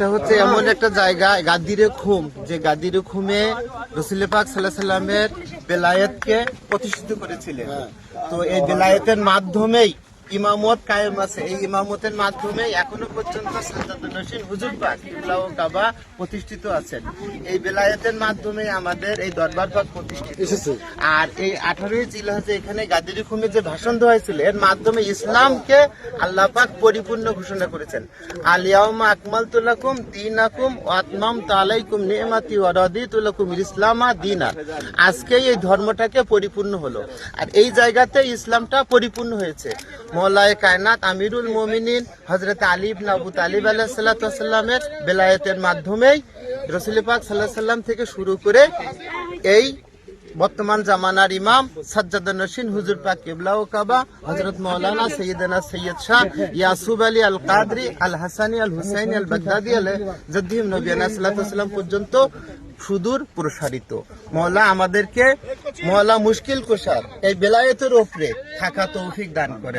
এটা হচ্ছে এমন একটা জায়গা, গাদিরে খুম, যে গাদিরে খুমে রসুল পাক সাল্লাহ সাল্লামের বেলায়েতকে প্রতিষ্ঠিত করেছিলেন। তো এই বেলায়েতের মাধ্যমেই ইমামত কায়েম আছে। এই ইমামতের মাধ্যমে এখনও পর্যন্ত সাজ্জাদুল হোসেন হুজুর পাক কিবলা ও কাবা প্রতিষ্ঠিত আছেন। এই বেলায়েতের মাধ্যমে আমাদের এই দরবার পাক প্রতিষ্ঠিত। আর এই আঠারোই জিলহজে এখানে গাদিরি খুমে যে ভাষণ দেওয়া হয়েছিল এর মাধ্যমে ইসলামকে আল্লাহ পাক পরিপূর্ণ ঘোষণা করেছেন। আলিয়াউমা আকমাল তুলাকুম দিন আকুম আতমাম তালাইকুম নিয়মাতি ওয়ারাদি তুলাকুম ইসলামা দিনা। আজকেই এই ধর্মটাকে পরিপূর্ণ হলো। আর এই জায়গাতে ইসলামটা পরিপূর্ণ হয়েছে। মৌলায় কায়নাত আমিরুল মোমিনিন হজরত আলিব নাবু তালিব আলাহ সাল্লামের বেলায়েতের মাধ্যমেই রসুল পাক সাল্লাহ সাল্লাম থেকে শুরু করে এই বর্তমান জামানার ইমাম সাজ্জাদ নসিন হুজুর পাক কিবলা ও কাবা হজরত মৌলানা সৈয়দনা সৈয়দ শাহ ইয়াসুব আলী আল কাদরি আল হাসানি আল হুসাইনি আল বাগদাদি আল জদ্দিম নবিয়ানা সাল্লাম পর্যন্ত সুদূর প্রসারিত। মৌলা আমাদেরকে, মৌলা মুশকিল কুশার এই বেলায়েতের ওপরে থাকা তৌফিক দান করে